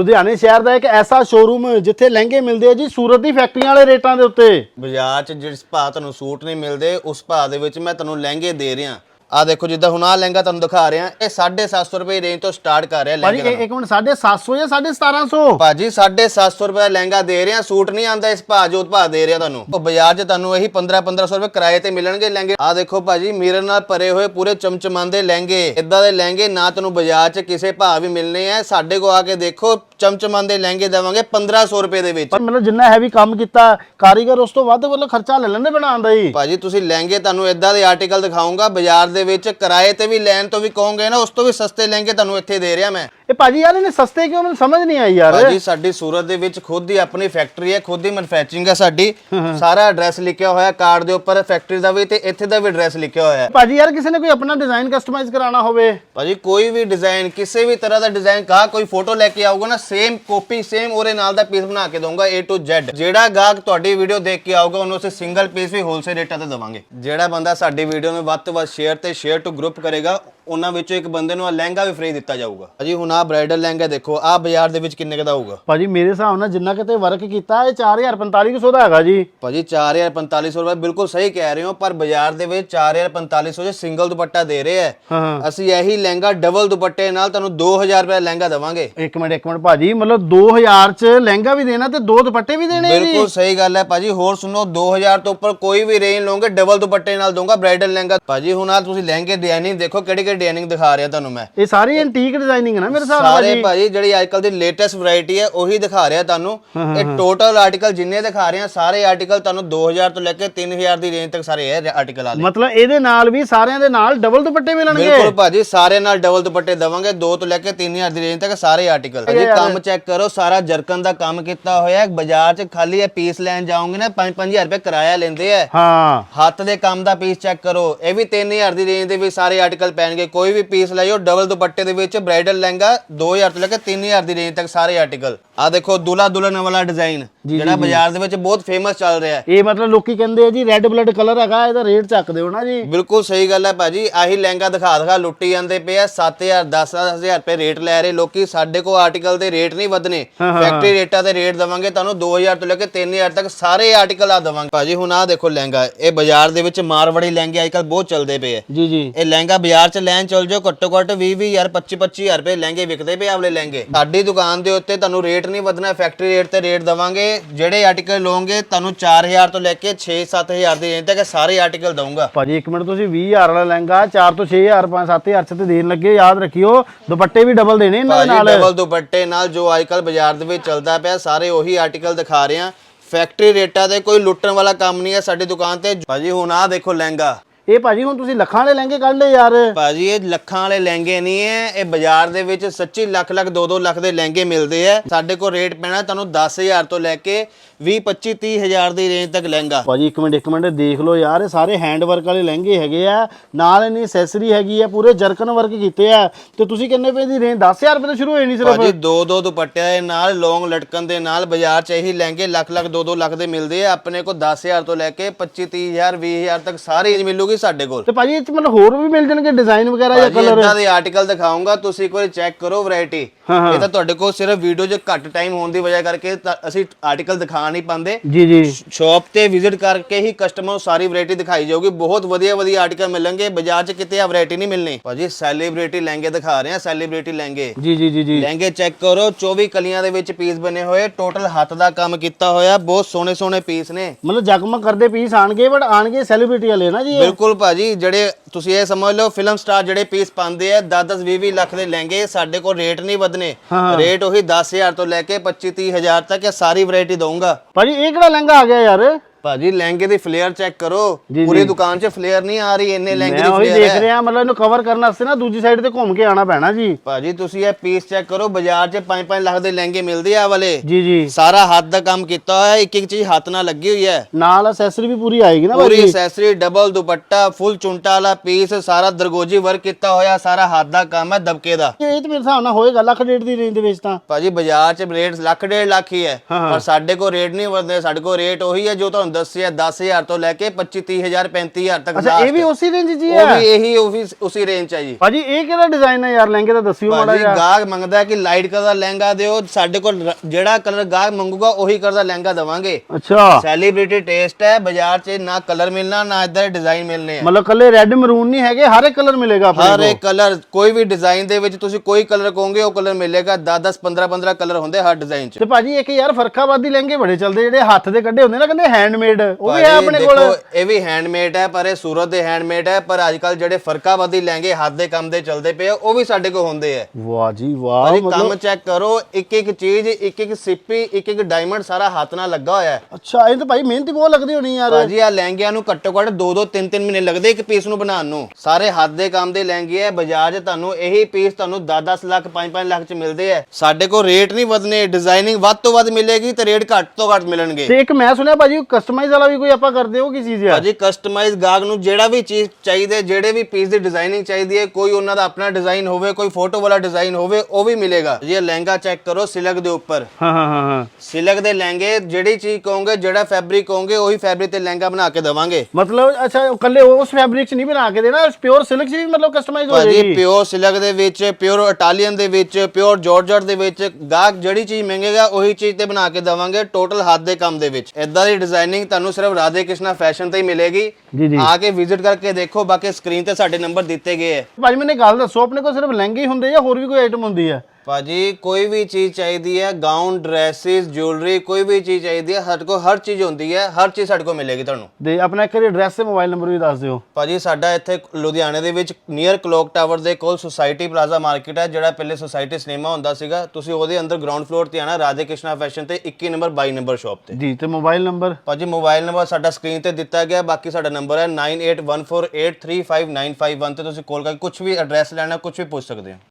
ਲੁਧਿਆਣੇ ਸ਼ਹਿਰ ਦਾ ਇੱਕ ਐਸਾ ਸ਼ੋਰੂਮ ਜਿੱਥੇ ਲਹਿੰਗੇ ਮਿਲਦੇ ਆ ਜੀ ਸੂਰਤ ਦੀ ਫੈਕਟਰੀਆਂ ਵਾਲੇ ਰੇਟਾਂ ਦੇ ਉੱਤੇ। ਬਾਜ਼ਾਰ 'ਚ ਜਿਸ ਭਾਅ ਤੁਹਾਨੂੰ ਸੂਟ ਨਹੀਂ ਮਿਲਦੇ ਉਸ ਭਾਅ ਦੇ ਵਿੱਚ ਮੈਂ ਤੁਹਾਨੂੰ ਲਹਿੰਗੇ ਦੇ ਰਿਹਾ। ਆ ਦੇਖੋ ਜਿੱਦਾਂ ਹੁਣ ਆ ਲਹਿੰਗਾ ਤੁਹਾਨੂੰ ਦਿਖਾ ਰਿਹਾ ਇਹ 750 ਰੁਪਏ ਰੇਂਜ ਤੋਂ ਸਟਾਰਟ ਕਰ ਰਿਹਾ ਭਾਜੀ ਲਹਿੰਗਾ ਇਹ- ਇੱਕ ਮਿੰਟ 750 ਜਾਂ 1750 ਭਾਜੀ 750 ਰੁਪਏ ਦਾ ਲਹਿੰਗਾ ਦੇ ਰਿਹਾ ਸੂਟ ਨਹੀਂ ਆਂਦਾ ਇਸ ਭਾਅ ਜੋਤ ਭਾਅ ਦੇ ਰਿਹਾ ਤੁਹਾਨੂੰ। ਉਹ ਬਾਜ਼ਾਰ 'ਚ ਤੁਹਾਨੂੰ ਇਹੀ 15 1500 ਰੁਪਏ ਕਿਰਾਏ ਤੇ ਮਿਲਣਗੇ ਲਹਿੰਗੇ। ਆ ਦੇਖੋ ਭਾਜੀ ਮੇਰੇ ਨਾਲ ਭਰੇ ਹੋਏ ਪੂਰੇ ਚਮਚਮਾਂਦੇ ਲਹਿੰਗੇ। ਇਦਾਂ ਦੇ ਲਹਿੰਗੇ ਨਾ ਤੁਹਾਨੂੰ ਬਾਜ਼ਾਰ 'ਚ ਕਿਸੇ ਭਾਅ ਵੀ ਮਿਲਨੇ ਆ ਸਾਡੇ ਕੋ ਆ ਕੇ ਦੇਖੋ ਚਮਚਮਾਂਦੇ ਲਹਿੰਗੇ ਦੇਵਾਂਗੇ 1500 ਰੁਪਏ ਦੇ ਵਿੱਚ। ਪਰ ਮਤਲਬ ਜਿੰਨਾ ਹੈਵੀ ਕੰਮ ਕੀਤਾ ਕਾਰੀਗਰ ਉਸ ਤੋਂ ਵੱਧ ਮਤਲਬ ਖਰਚਾ ਲੈ ਲੈਂਦੇ ਬਣਾਉਣ ਦਾ ਹੀ ਭਾਜੀ ਤੁਸੀਂ ਲਹਿੰਗੇ ਤੁਹਾਨੂੰ ਇਦਾਂ ਦੇ ਆਰਟੀਕਲ ਦਿਖਾਉਂਗਾ ਬਾਜ਼ਾਰ ਦੇ ਵਿੱਚ ਕਿਰਾਏ ਤੇ ਵੀ ਲੈਣ ਤੋਂ ਵੀ ਕਹੋਗੇ ਨਾ ਉਸ ਤੋਂ ਵੀ ਸਸਤੇ ਲਹਿੰਗੇ ਤੁਹਾਨੂੰ ਇੱਥੇ ਦੇ ਰਿਹਾ ਮੈਂ। ਇਹ ਭਾਜੀ ਯਾਰ ਇਹਨੇ ਸਸਤੇ ਕਿਉਂ? ਮੈਨੂੰ ਸਮਝ ਨਹੀਂ ਆਈ ਯਾਰ। ਭਾਜੀ ਸਾਡੀ ਸੂਰਤ ਦੇ ਵਿੱਚ ਖੁਦ ਹੀ ਆਪਣੀ ਫੈਕਟਰੀ ਹੈ ਖੁਦ ਹੀ ਮੈਨੂਫੈਕਚਰਿੰਗ ਹੈ ਸਾਡੀ ਸਾਰਾ ਐਡਰੈਸ ਲਿਖਿਆ ਹੋਇਆ ਕਾਰਡ ਦੇ ਉੱਪਰ ਫੈਕਟਰੀ ਦਾ ਵੀ ਤੇ ਇੱਥੇ ਦਾ ਵੀ ਐਡਰੈਸ ਲਿਖਿਆ ਹੋਇਆ ਹੈ। ਭਾਜੀ ਯਾਰ ਕਿਸੇ ਨੇ ਕੋਈ ਆਪਣਾ ਡਿਜ਼ਾਈਨ ਕਸਟਮਾਈਜ਼ ਕਰਾਉਣਾ ਹੋਵੇ। ਭਾਜੀ ਕੋਈ ਵੀ ਡਿਜ਼ਾਈਨ ਕਿਸੇ ਵੀ ਤਰ੍ਹਾਂ ਦਾ ਡਿਜ਼ਾਈਨ ਕਹਾ ਕੋਈ ਫੋਟੋ ਲੈ ਕੇ ਆਊਗਾ ਨਾ ਸੇਮ ਕਾਪੀ ਸੇਮ ਉਹਦੇ ਨਾਲ ਦਾ ਪੀਸ ਬਣਾ ਕੇ ਦਊਂਗਾ A to Z ਜਿਹੜਾ ਗਾਹਕ ਤੁਹਾਡੀ ਵੀਡੀਓ ਦੇਖ ਕੇ ਆਊਗਾ, ਉਹਨੂੰ ਅਸੀਂ ਸਿੰਗਲ ਪੀਸ ਵੀ ਹੋਲਸੇਲ ਰੇਟਾਂ ਤੇ ਦਵਾਂਗੇ। ਜਿਹੜਾ ਬੰਦਾ ਸਾਡੀ ਵੀਡੀਓ ਨੂੰ ਵੱਧ ਤੋਂ ਵੱਧ ਸ਼ੇਅਰ ਤੇ ਸ਼ੇਅਰ ਟੂ ਗਰੁੱਪ ਕਰੇਗਾ ਉਹਨਾਂ ਵਿੱਚੋਂ ਇੱਕ ਬੰਦੇ ਨੂੰ ਆ ਲਹਿੰਗਾ ਵੀ ਫ੍ਰੀ ਦਿੱਤਾ ਜਾਊਗਾ। ਭਾਜੀ ਹੁਣ ਆ ਬ੍ਰਾਈਡਲ ਲਹਿੰਗਾ ਦੇਖੋ ਆ ਬਾਜ਼ਾਰ ਦੇ ਵਿੱਚ ਕਿੰਨੇ ਕੁ ਦਾ ਹੋਊਗਾ? ਭਾਜੀ ਮੇਰੇ ਹਿਸਾਬ ਨਾਲ ਜਿੰਨਾ ਕਿਤੇ ਵਰਕ ਕੀਤਾ ਇਹ 4045 ਦਾ ਹੈਗਾ ਜੀ। ਭਾਜੀ 4450 ਰੁਪਏ ਬਿਲਕੁਲ ਸਹੀ ਕਹਿ ਰਹੇ ਹੋ ਪਰ ਬਾਜ਼ਾਰ ਦੇ ਵਿੱਚ 4450 ਦੇ ਸਿੰਗਲ ਦੁਪੱਟਾ ਦੇ ਰਹੇ ਹੈ ਅਸੀਂ ਇਹੀ ਲਹਿੰਗਾ ਡਬਲ ਦੁਪੱਟੇ ਨਾਲ ਤੁਹਾਨੂੰ 2000 ਰੁਪਏ ਦਾ ਲਹਿੰਗਾ ਦਵਾਂਗੇ। ਇੱਕ ਮਿੰਟ ਇੱਕ ਮਿੰਟ ਭਾਜੀ ਮਤਲਬ 2000 ਚ ਲਹਿੰਗਾ ਵੀ ਦੇਣਾ ਤੇ ਦੋ ਦੁਪੱਟੇ ਵੀ ਦੇਣੇ ਜੀ? ਬਿਲਕੁਲ ਸਹੀ ਗੱਲ ਹੈ ਭਾਜੀ ਹੋਰ ਸੁਣੋ 2000 ਤੋਂ ਉੱਪਰ ਕੋਈ ਵੀ ਰੇਂਜ ਲਓਗੇ ਡਬਲ ਦੁਪੱਟੇ ਨਾਲ ਦਊਂਗਾ ਬ੍ਰਾਈਡਲ ਲਹਿੰਗਾ। ਭਾਜੀ ਹੁਣ ਆ ਤੁਸੀਂ ਲਹਿੰਗੇ ਡਿਜ਼ਾਈਨਿੰਗ ਦੇਖੋ ਕਿਹੜੀ ਕਿਹੜੀ ਡਿਜ਼ਾਈਨਿੰਗ ਦਿਖਾ ਰਿਹਾ ਤੁਹਾਨੂੰ ਮੈਂ। ਇਹ ਸਾਰੀ ਐਂਟੀਕ ਡਿਜ਼ਾਈਨਿੰਗ ਹੈ ਨਾ ਮੇਰੇ ਹਿਸਾਬ ਨਾਲ ਸਾਰੇ ਭਾਜੀ ਭਾਜੀ ਜਿਹੜੀ ਅੱਜਕੱਲ ਦੀ ਲੇਟੈਸਟ ਵੈਰਾਈਟੀ ਹੈ ਉਹੀ ਦਿਖਾ ਰਿਹਾ ਤੁਹਾਨੂੰ। ਇਹ ਟੋਟਲ ਆਰਟੀਕਲ ਜਿੰਨੇ ਦਿਖਾ ਰਹੇ ਸਾਰੇ ਆਰਟੀਕਲ ਤੁਹਾਨੂੰ 2000 ਤੋਂ ਲੈ ਕੇ 3000 ਦੀ ਰੇਂਜ ਤੱਕ ਸਾਰੇ ਹੈ ਆਰਟੀਕਲ ਵਾਲੇ ਮਤਲਬ ਇਹਦੇ ਨਾਲ ਵੀ ਸਾਰਿਆਂ ਦੇ ਨਾਲ ਡਬਲ ਦੁਪੱਟੇ ਮਿਲਣਗੇ? ਬਿਲਕੁਲ ਭਾਜੀ ਸਾਰੇ ਨਾਲ ਡਬਲ ਦੁਪੱਟੇ ਦਵਾਂਗੇ 2 ਤੋਂ ਲੈ ਕੇ 3000 ਦੀ ਰੇਂਜ ਤੱਕ ਸਾਰੇ ਆਰਟੀਕਲ ਭਾਜੀ ਕੰਮ ਚੈੱਕ ਕਰੋ ਸਾਰਾ ਜਰਕਨ ਦਾ ਕੰਮ ਕੀਤਾ ਹੋਇਆ ਹੈ ਬਾਜ਼ਾਰ 'ਚ ਖਾਲੀ ਇਹ ਪੀਸ ਲੈਣ ਜਾਓਗੇ ਨਾ 5-5000 ਰੁਪਏ ਕਿਰਾਇਆ ਲੈਂਦੇ ਆ। ਹਾਂ। ਹੱਥ ਦੇ ਕੰਮ ਦਾ ਪੀਸ ਚੈੱਕ ਕਰੋ ਇਹ ਵੀ 3000 ਦੀ ਰੇਂਜ ਦੇ ਵਿੱਚ ਸਾਰੇ ਆਰਟੀਕਲ ਪੈਣਗੇ ਕੋਈ ਵੀ ਪੀਸ ਲਈਓ ਡਬਲ ਦੁਪੱਟੇ ਦੇ ਵਿੱਚ ਬ੍ਰਾਈਡਲ ਲਹਿੰਗਾ 2000 ਤੋਂ ਲੈ ਕੇ 3000 ਦੀ ਰੇਂਜ ਤੱਕ ਸਾਰੇ ਆਰਟੀਕਲ ਆ ਦੇਖੋ ਦੁਲਾ ਦੁਲਨ ਵਾਲਾ ਡਿਜ਼ਾਈਨ ਜਿਹੜਾ ਬਾਜ਼ਾਰ ਦੇ ਵਿੱਚ ਬਹੁਤ ਫੇਮਸ ਚੱਲ ਰਿਹਾ ਹੈ। ਇਹ ਮਤਲਬ ਲੋਕੀ ਕਹਿੰਦੇ ਆ ਜੀ ਰੈੱਡ ਬਲੱਡ ਕਲਰ ਹੈਗਾ ਇਹਦਾ ਰੇਟ ਚੱਕ ਦਿਓ ਨਾ ਜੀ। ਬਿਲਕੁਲ ਸਹੀ ਗੱਲ ਹੈ ਭਾਜੀ ਆਹੀ ਲਹਿੰਗਾ ਦਿਖਾ ਦਿਖਾ ਲੁੱਟੀ ਜਾਂਦੇ ਪਏ ਆ 7000 10000 ਰੁਪਏ ਰੇਟ ਲੈ ਰਹੇ ਲੋਕੀ। ਸਾਡੇ ਕੋਲ ਆਰਟੀਕਲ ਦੇ ਰੇਟ ਨਹੀਂ ਵਧਨੇ ਫੈਕਟਰੀ ਰੇਟਾਂ ਤੇ ਰੇਟ ਦਵਾਂਗੇ ਤੁਹਾਨੂੰ 2000 ਤੋਂ ਲੈ ਕੇ 3000 ਤੱਕ ਸਾਰੇ ਆਰਟੀਕਲ ਆ ਦਵਾਂਗੇ। ਭਾਜੀ ਹੁਣ ਆ ਦੇਖੋ ਲਹਿੰਗਾ ਇਹ ਬਾਜ਼ਾਰ ਦੇ ਵਿੱਚ ਮਾਰਵਾੜੀ ਲਹਿੰਗੇ ਅੱਜਕੱਲ ਬਹੁਤ ਚੱਲਦੇ ਪਏ ਆ। ਜੀ ਜੀ। ਇਹ ਲਹਿੰਗਾ ਬਾਜ਼ਾਰ 'ਚ ਲੈਣ ਚਲ ਜਾਓ ਘੱਟੋ ਘੱਟ 20 20 ਹਜ਼ਾਰ 25 25000 ਰੁਪਏ ਲਹਿੰਗੇ ਵਿਕਦੇ ਪਏ ਆਵਲੇ ਲਹਿੰਗੇ। ਸਾਡੀ ਦੁਕਾਨ ਦੇ ਉੱਤੇ ਤੁਹਾਨੂੰ ਰੇਟ ਨਹੀਂ ਵਧਣਾ ਫੈਕਟਰੀ ਰੇਟ ਤੇ ਰੇਟ ਦਵਾਂਗੇ। ਜਿਹੜੇ ਆਰਟੀਕਲ ਲਓਗੇ ਤੁਹਾਨੂੰ 4000 ਤੋਂ ਲੈ ਕੇ 6 7000 ਦੀ ਰੇਂਜ ਤੱਕ ਸਾਰੇ ਆਰਟੀਕਲ ਦਊਂਗਾ। ਭਾਜੀ ਇੱਕ ਮਿੰਟ ਤੁਸੀਂ 20000 ਵਾਲਾ ਲਹਿੰਗਾ 4 ਤੋਂ 6000 5 7000 ਚ ਤੇ ਦੇਣ ਲੱਗੇ ਯਾਦ ਰੱਖਿਓ ਦੁਪੱਟੇ ਵੀ ਡਬਲ ਦੇਣੇ ਇਹਨਾਂ ਦੇ ਭਾਜੀ ਨਾਲ। ਡਬਲ ਦੁਪੱਟੇ ਨਾਲ ਜੋ ਅੱਜਕੱਲ ਬਾਜ਼ਾਰ ਦੇ ਵਿੱਚ ਚੱਲਦਾ ਪਿਆ ਸਾਰੇ ਉਹੀ ਆਰਟੀਕਲ ਦਿਖਾ ਰਹੇ ਆ ਫੈਕਟਰੀ ਰੇਟਾਂ ਤੇ ਕੋਈ ਲੁੱਟਣ ਵਾਲਾ ਕੰਮ ਨਹੀਂ ਹੈ ਸਾਡੀ ਦੁਕਾਨ ਤੇ। ਭਾਜੀ ਹੁਣ ਆ ਦੇਖੋ ਲਹਿੰਗਾ। ਇਹ ਭਾਜੀ ਹੁਣ ਤੁਸੀਂ ਲੱਖਾਂ ਵਾਲੇ ਲਹਿੰਗੇ ਕੱਢ ਲਏ ਯਾਰ। ਭਾਜੀ ਇਹ ਲੱਖਾਂ ਵਾਲੇ ਲਹਿੰਗੇ ਨਹੀਂ ਐ। ਇਹ ਬਾਜ਼ਾਰ ਦੇ ਵਿੱਚ ਸੱਚੀ ਲੱਖ ਲੱਖ 2-2 ਲੱਖ ਦੇ ਲਹਿੰਗੇ ਮਿਲਦੇ ਐ। ਸਾਡੇ ਕੋਲ ਰੇਟ ਪੈਣਾ ਤੁਹਾਨੂੰ 10000 ਤੋਂ ਲੈ ਕੇ 20 25 30000 ਦੀ ਰੇਂਜ ਤੱਕ ਲਹਿੰਗਾ। ਭਾਜੀ ਇੱਕ ਮਿੰਟ ਇੱਕ ਮਿੰਟ ਦੇਖ ਲਓ ਯਾਰ ਇਹ ਸਾਰੇ ਹੈਂਡ ਵਰਕ ਵਾਲੇ ਲਹਿੰਗੇ ਹੈਗੇ ਆ। ਨਾਲ ਇਹਨੀ ਐਕਸੈਸਰੀ ਹੈਗੀ ਆ ਪੂਰੇ ਜਰਕਨ ਵਰਕ ਕੀਤੇ ਆ। ਤੇ ਤੁਸੀਂ ਕਿੰਨੇ ਪਏ ਦੀ ਰੇਂਜ 10000 ਰੁਪਏ ਤੋਂ ਸ਼ੁਰੂ ਹੋਈ ਨਹੀਂ ਸਿਰਫ। ਭਾਜੀ ਦੋ ਦੋ ਦੁਪੱਟਿਆਂ ਦੇ ਨਾਲ ਲੌਂਗ ਲਟਕਣ ਦੇ ਨਾਲ ਬਾਜ਼ਾਰ 'ਚ ਇਹੀ ਲਹਿੰਗੇ ਲੱਖ ਲੱਖ 2-2 ਲੱਖ ਦੇ ਮਿਲਦੇ ਆ। ਆਪਣੇ ਕੋਲ 10000 ਤੋਂ ਲੈ ਕੇ 25 30000 20000 ਤੱਕ ਸਾਰੀ ਰੇਂਜ ਮਿਲੂਗੀ। ਸਾਡੇ ਕੋਲ। ਤੇ ਭਾਜੀ ਇਹ ਚ ਮਤਲਬ ਹੋਰ ਵੀ ਮਿਲ ਜਾਣਗੇ ਡਿਜ਼ਾਈਨ ਵਗੈਰਾ ਜਾਂ ਭਾਜੀ ਕਲਰ ਇਦਾਂ ਦੇ ਆਰਟੀਕਲ ਦਿਖਾਉਂਗਾ ਤੁਸੀਂ ਇੱਕ ਵਾਰੀ ਚੈੱਕ ਕਰੋ ਵੈਰਾਈਟੀ ਇਹ ਤਾਂ ਤੁਹਾਡੇ ਕੋਲ ਸਿਰਫ ਵੀਡੀਓ 'ਚ ਘੱਟ ਟਾਈਮ ਹੋਣ ਦੀ ਵਜ੍ਹਾ ਕਰਕੇ ਤਾਂ ਅਸੀਂ ਆਰਟੀਕਲ ਦਿਖਾ ਨਹੀਂ ਪਾਉਂਦੇ। ਜੀ ਜੀ। ਸ਼ਾਪ ਤੇ ਵਿਜ਼ਿਟ ਕਰਕੇ ਹੀ ਕਸਟਮਰ ਨੂੰ ਸਾਰੀ ਵੈਰਾਈਟੀ ਦਿਖਾਈ ਜਾਊਗੀ। ਬਹੁਤ ਵਧੀਆ ਵਧੀਆ ਆਰਟੀਕਲ ਮਿਲਣਗੇ। ਬਾਜ਼ਾਰ 'ਚ ਕਿਤੇ ਆ ਵੈਰਾਈਟੀ ਨਹੀਂ ਮਿਲਣੀ। ਭਾਜੀ ਸੈਲੀਬ੍ਰਿਟੀ ਲਹਿੰਗੇ ਦਿਖਾ ਰਹੇ ਆ ਸੈਲੀਬ੍ਰਿਟੀ ਲਹਿੰਗੇ। ਜੀ ਜੀ ਜੀ ਜੀ। ਲਹਿੰਗੇ ਚੈੱਕ ਕਰੋ। 24 ਕਲੀਆਂ ਦੇ ਵਿੱਚ ਪੀਸ ਬਣੇ ਹੋਏ। ਟੋਟਲ ਹੱਥ ਦਾ ਕੰਮ ਕੀਤਾ ਹੋਇਆ। ਬਹੁਤ ਸੋਹਣੇ ਸੋਹਣੇ ਪੀਸ ਨੇ। ਮਤਲਬ ਜਗਮਗ ਕਰਦੇ ਪੀਸ ਆਣਗੇ ਬਟ ਆਣਗੇ ਸੈਲੀਬ੍ਰਿਟੀ ਵਾਲੇ ਨਾ ਜੀ ਇਹ। ਬਿਲਕੁਲ ਭਾਜੀ। ਜਿਹੜੇ ਤੁਸੀਂ ਇਹ ਸਮਝ ਲਓ ਫਿਲਮ ਸਟਾਰ ਜਿਹੜੇ ਪੀਸ ਪਾਉਂਦੇ ਆ 10 10 20 20 ਲੱਖ ਦੇ ਲਹਿੰਗੇ ਸਾਡੇ ਕੋਲ ਰੇਟ ਨਹੀਂ ਵਧਨੇ ਰੇਟ ਉਹੀ 10000 ਤੋਂ ਲੈ ਕੇ 25 30000 ਤੱਕ ਇਹ ਸਾਰੀ ਵੈਰਾਈਟੀ ਦਊਂਗਾ। ਭਾਜੀ ਇਹ ਕਿਹੜਾ ਲਹਿੰਗਾ ਆ ਗਿਆ ਯਾਰ? ਭਾਜੀ ਲਹਿੰਗੇ ਦੀ ਫਲੇਅਰ ਚੈੱਕ ਕਰੋ। ਪੂਰੀ ਦੁਕਾਨ 'ਚ ਫਲੇਅਰ ਨਹੀਂ ਆ ਰਹੀ ਇੰਨੇ ਲਹਿੰਗੇ ਮੈਂ ਦੀ ਉਹੀ ਫਲੇਅਰ ਦੇਖ ਹੈ। ਰਿਹਾ ਮਤਲਬ ਇਹਨੂੰ ਕਵਰ ਕਰਨ ਵਾਸਤੇ ਨਾ ਦੂਜੀ ਸਾਈਡ ਤੇ ਘੁੰਮ ਕੇ ਆਣਾ ਪੈਣਾ ਜੀ। ਭਾਜੀ ਤੁਸੀਂ ਇਹ ਪੀਸ ਚੈੱਕ ਕਰੋ ਬਾਜ਼ਾਰ 'ਚ 5-5 ਲੱਖ ਦੇ ਲਹਿੰਗੇ ਮਿਲਦੇ ਆ ਵਾਲੇ। ਜੀ ਜੀ। ਸਾਰਾ ਹੱਥ ਦਾ ਕੰਮ ਕੀਤਾ ਹੋਇਆ ਇੱਕ ਇੱਕ ਚੀਜ਼ ਹੱਥ ਨਾਲ ਲੱਗੀ ਹੋਈ ਹੈ। ਨਾਲ ਐਕਸੈਸਰੀ ਵੀ ਪੂਰੀ ਆਏਗੀ ਨਾ ਪੂਰੀ ਭਾਜੀ। ਐਕਸੈਸਰੀ ਡਬਲ ਦੁਪੱਟਾ ਫੁੱਲ ਚੁੰਟਾ ਵਾਲਾ ਪੀਸ ਸਾਰਾ ਦਰਗੋਜੀ ਵਰਕ ਕੀਤਾ ਹੋਇਆ ਸਾਰਾ ਹੱਥ ਦਾ ਕੰਮ ਹੈ ਦਬਕੇ ਦਾ। ਇਹ ਤਾਂ ਮੇਰੇ ਹਿਸਾਬ ਨਾਲ ਹੋਏਗਾ ਲੱਖ ਡੇਢ ਦੀ ਰੇਂਜ ਦੇ ਵਿੱਚ ਤਾਂ। ਭਾਜੀ ਬਾਜ਼ਾਰ 'ਚ ਰੇਟ ਲੱਖ ਡੇਢ ਲੱਖ ਹੀ ਹੈ। ਪਰ ਸਾਡੇ ਕੋਲ ਰੇਟ ਨਹੀਂ ਵਧਦੇ ਸਾਡੇ ਕੋਲ ਰੇਟ ਉਹੀ ਹੈ ਜੋ ਤੁਹਾਨੂੰ ਤੁਹਾਨੂੰ ਦੱਸਿਆ 10000 ਤੋਂ ਲੈ ਕੇ 25 30000 35000 ਤੱਕ ਅੱਛਾ ਇਹ ਵੀ ਉਸੇ ਰੇਂਜ ਜੀ ਉਹ ਹੈ? ਵੀ ਇਹੀ ਉਸੀ ਉਸੀ ਰੇਂਜ ਚ ਹੈ ਜੀ। ਭਾਜੀ ਇਹ ਕਿਹੜਾ ਡਿਜ਼ਾਈਨ ਹੈ ਯਾਰ ਲਹਿੰਗੇ ਦਾ ਦੱਸਿਓ ਮਾੜਾ ਭਾਜੀ ਜਿਹਾ। ਗਾਹਕ ਮੰਗਦਾ ਕਿ ਲਾਈਟ ਕਲਰ ਲਹਿੰਗਾ ਦਿਓ ਸਾਡੇ ਕੋਲ ਜਿਹੜਾ ਕਲਰ ਗਾਹਕ ਮੰਗੂਗਾ ਉਹੀ ਕਲਰ ਦਾ ਲਹਿੰਗਾ ਦਵਾਂਗੇ। ਅੱਛਾ। ਸੈਲੀਬ੍ਰਿਟੀ ਟੇਸਟ ਹੈ ਬਾਜ਼ਾਰ 'ਚ ਨਾ ਕਲਰ ਮਿਲਣਾ ਨਾ ਇਦਾਂ ਦੇ ਡਿਜ਼ਾਈਨ ਮਿਲਨੇ ਆ। ਮਤਲਬ ਕੱਲੇ ਰੈੱਡ ਮਰੂਨ ਨਹੀਂ ਹੈਗੇ ਹਰ ਇੱਕ ਕਲਰ ਮਿਲੇਗਾ ਆਪਣੇ ਹਰ ਕੋਲ। ਇੱਕ ਕਲਰ ਕੋਈ ਵੀ ਡਿਜ਼ਾਈਨ ਦੇ ਵਿੱਚ ਤੁਸੀਂ ਕੋਈ ਕਲਰ ਕਹੋਗੇ ਉਹ ਕਲਰ ਮਿਲੇਗਾ 10 10 15 15 ਕਲਰ ਹੁੰਦੇ ਹਰ ਡਿਜ਼ਾਈਨ 'ਚ। ਤੇ ਭਾਜੀ ਇੱਕ ਯਾਰ ਫਰਖਾਬਾਦੀ ਲਹਿੰਗੇ ਬੜੇ ਚੱਲਦੇ ਜਿਹੜੇ ਹੱਥ ਦੇ ਕੱਢੇ ਹੁੰਦੇ ਨਾ ਕਹਿੰਦੇ ਹੈਂਡਮੇਡ ਉਹ ਵੀ ਹੈ ਆਪਣੇ ਕੋਲ। ਦੇਖੋ, ਇਹ ਵੀ ਹੈਂਡਮੇਡ ਹੈ ਪਰ ਇਹ ਸੂਰਤ ਦੇ ਹੈਂਡਮੇਡ ਹੈ ਪਰ ਅੱਜ ਕੱਲ ਜਿਹੜੇ ਫਰਕਾਵਾਦੀ ਲਹਿੰਗੇ ਹੱਥ ਦੇ ਕੰਮ ਦੇ ਚੱਲਦੇ ਪਏ ਆ ਉਹ ਵੀ ਸਾਡੇ ਕੋਲ ਹੁੰਦੇ ਆ। ਵਾਹ ਜੀ ਵਾਹ ਭਾਜੀ ਮਤਲਬ ਕੰਮ ਚੈੱਕ ਕਰੋ ਇੱਕ ਇੱਕ ਚੀਜ਼ ਇੱਕ ਇੱਕ ਸਿੱਪੀ ਇੱਕ ਇੱਕ ਡਾਇਮੰਡ ਸਾਰਾ ਹੱਥ ਨਾਲ ਲੱਗਾ ਹੋਇਆ ਹੈ। ਅੱਛਾ ਇਹ ਤਾਂ ਭਾਈ ਮਿਹਨਤ ਬਹੁਤ ਲੱਗਦੀ ਹੋਣੀ ਯਾਰ। ਭਾਜੀ ਆ ਲਹਿੰਗਿਆਂ ਨੂੰ ਘੱਟੋ ਘੱਟ 2 2 3 3 ਮਹੀਨੇ ਲੱਗਦੇ ਇੱਕ ਪੀਸ ਨੂੰ ਬਣਾਉਣ ਨੂੰ। ਸਾਰੇ ਹੱਥ ਦੇ ਕੰਮ ਦੇ ਲਹਿੰਗੇ ਆ ਬਾਜ਼ਾਰ 'ਚ ਤੁਹਾਨੂੰ ਇਹੀ ਪੀਸ ਤੁਹਾਨੂੰ 10 10 ਲੱਖ 5 5 ਲੱਖ 'ਚ ਮਿਲਦੇ ਆ ਸਾਡੇ ਕੋਲ ਰੇਟ ਨਹੀਂ ਵਧਨੇ ਡਿਜ਼ਾਈਨਿੰਗ ਵੱਧ ਤੋਂ ਵੱਧ ਮਿਲੇਗੀ ਤੇ ਰੇਟ ਘੱਟ ਤੋਂ ਘੱਟ ਮਿਲਣਗੇ। ਤੇ ਇੱਕ ਮੈਂ ਸੁਣਿਆ ਭਾਜੀ ਕਸਟਮਾਈਜ਼ ਵਾਲਾ ਵੀ ਕੋਈ ਆਪਾਂ ਕਰਦੇ ਹੋ ਕੀ ਚੀਜ਼ ਹੈ ਭਾਜੀ ਕਸਟਮਾਈਜ਼ ਗਾਹਕ ਨੂੰ ਜਿਹੜਾ ਵੀ ਚੀਜ਼ ਚਾਹੀਦੀ ਹੈ ਜਿਹੜੇ ਵੀ ਪੀਸ ਦੀ ਡਿਜ਼ਾਈਨਿੰਗ ਚਾਹੀਦੀ ਹੈ ਕੋਈ ਉਹਨਾਂ ਦਾ ਆਪਣਾ ਡਿਜ਼ਾਈਨ ਹੋਵੇ ਕੋਈ ਫੋਟੋ ਵਾਲਾ ਡਿਜ਼ਾਈਨ ਹੋਵੇ ਉਹ ਵੀ ਮਿਲੇਗਾ। ਜੀ ਇਹ ਲਹਿੰਗਾ ਚੈੱਕ ਕਰੋ ਸਿਲਕ ਦੇ ਉੱਪਰ। ਹਾਂ ਹਾਂ ਹਾਂ ਹਾਂ। ਸਿਲਕ ਦੇ ਲਹਿੰਗੇ ਜਿਹੜੀ ਚੀਜ਼ ਕਹੋਗੇ ਜਿਹੜਾ ਫੈਬਰਿਕ ਕਹੋਗੇ ਉਹੀ ਫੈਬਰਿਕ ਤੇ ਲਹਿੰਗਾ ਬਣਾ ਕੇ ਦਵਾਂਗੇ। ਮਤਲਬ ਅੱਛਾ ਉਹ ਕੱਲੇ ਉਸ ਫੈਬਰਿਕ ਚ ਨਹੀਂ ਬਣਾ ਕੇ ਦੇਣਾ ਪਿਓਰ ਸਿਲਕ ਚ ਵੀ ਮਤਲਬ ਕਸਟਮਾਈਜ਼ ਹੋ ਭਾਜੀ ਜਾਏਗੀ? ਪਿਓਰ ਸਿਲਕ ਦੇ ਵਿੱਚ ਪਿਓਰ ਇਟਾਲੀਅਨ ਦੇ ਵਿੱਚ ਪਿਓਰ ਜਾਰਜਟ ਦੇ ਵਿੱਚ ਗਾਹਕ ਜਿਹੜੀ ਚੀਜ਼ ਮੰਗੇਗਾ ਉਹੀ ਚੀਜ਼ ਤੇ ਬਣਾ ਕੇ ਦਵਾਂਗੇ ਟੋਟਲ ਹੱਥ ਦੇ ਕੰਮ ਦੇ ਵਿੱਚ। ਇਦਾਂ ਦੀ ਡਿਜ਼ਾਈਨਿੰਗ ਤੁਹਾਨੂੰ ਸਿਰਫ ਰਾਧੇ ਕ੍ਰਿਸ਼ਨਾ ਫੈਸ਼ਨ ਤੇ ਹੀ ਮਿਲੇਗੀ। ਜੀ ਜੀ। ਆ ਕੇ ਵਿਜ਼ਿਟ ਕਰਕੇ ਦੇਖੋ ਬਾਕੀ ਸਕਰੀਨ ਤੇ ਸਾਡੇ ਨੰਬਰ ਦਿੱਤੇ ਗਏ ਹੈ। ਭਾਜੀ ਮੈਨੂੰ ਇੱਕ ਗੱਲ ਦੱਸੋ ਆਪਣੇ ਕੋਲ ਸਿਰਫ ਲਹਿੰਗੇ ਹੀ ਹੁੰਦੇ ਜਾਂ ਹੋਰ ਵੀ ਕੋਈ ਆਈਟਮ ਹੁੰਦੀ ਹੈ? ਭਾਜੀ ਕੋਈ ਵੀ ਚੀਜ਼ ਚਾਹੀਦੀ ਹੈ ਗਾਊਨ ਡਰੈਸਿਸ ਜੁਐਲਰੀ ਕੋਈ ਵੀ ਚੀਜ਼ ਚਾਹੀਦੀ ਹੈ ਸਾਡੇ ਕੋਲ ਹਰ ਚੀਜ਼ ਹੁੰਦੀ ਹੈ ਹਰ ਚੀਜ਼ ਸਾਡੇ ਕੋਲ ਮਿਲੇਗੀ ਤੁਹਾਨੂੰ। ਦੇ ਆਪਣਾ ਇੱਕ ਐਡਰੈਸ ਤੇ ਮੋਬਾਈਲ ਨੰਬਰ ਵੀ ਦੱਸ ਦਿਓ। ਭਾਜੀ ਸਾਡਾ ਇੱਥੇ ਲੁਧਿਆਣੇ ਦੇ ਵਿੱਚ ਨੀਅਰ ਕਲੋਕ ਟਾਵਰ ਦੇ ਕੋਲ ਸੁਸਾਇਟੀ ਪਲਾਜ਼ਾ ਮਾਰਕੀਟ ਹੈ ਜਿਹੜਾ ਪਹਿਲੇ ਸੁਸਾਇਟੀ ਸਿਨੇਮਾ ਹੁੰਦਾ ਸੀਗਾ। ਤੁਸੀਂ ਉਹਦੇ ਅੰਦਰ ਗਰਾਊਂਡ ਫਲੋਰ ਤੇ ਆਣਾ ਰਾਧੇ ਕ੍ਰਿਸ਼ਨਾ ਫੈਸ਼ਨ ਤੇ 21 ਨੰਬਰ 22 ਨੰਬਰ ਸ਼ਾਪ ਤੇ। ਜੀ ਤੇ ਮੋਬਾਈਲ ਨੰਬਰ ਭਾਜੀ ਮੋਬਾਈਲ ਨੰਬਰ ਸਾਡਾ ਸਕਰੀਨ ਤੇ ਦਿੱਤਾ ਗਿਆ ਬਾਕੀ ਸਾਡਾ ਨੰਬਰ ਹੈ 9814835951 ਤੇ ਤੁਸੀਂ ਕਾਲ ਕਰਕੇ ਕੁਝ ਵੀ ਐਡਰੈਸ ਲੈਣਾ ਕੁਝ ਵੀ ਪੁੱਛ ਸਕਦੇ ਹੋ।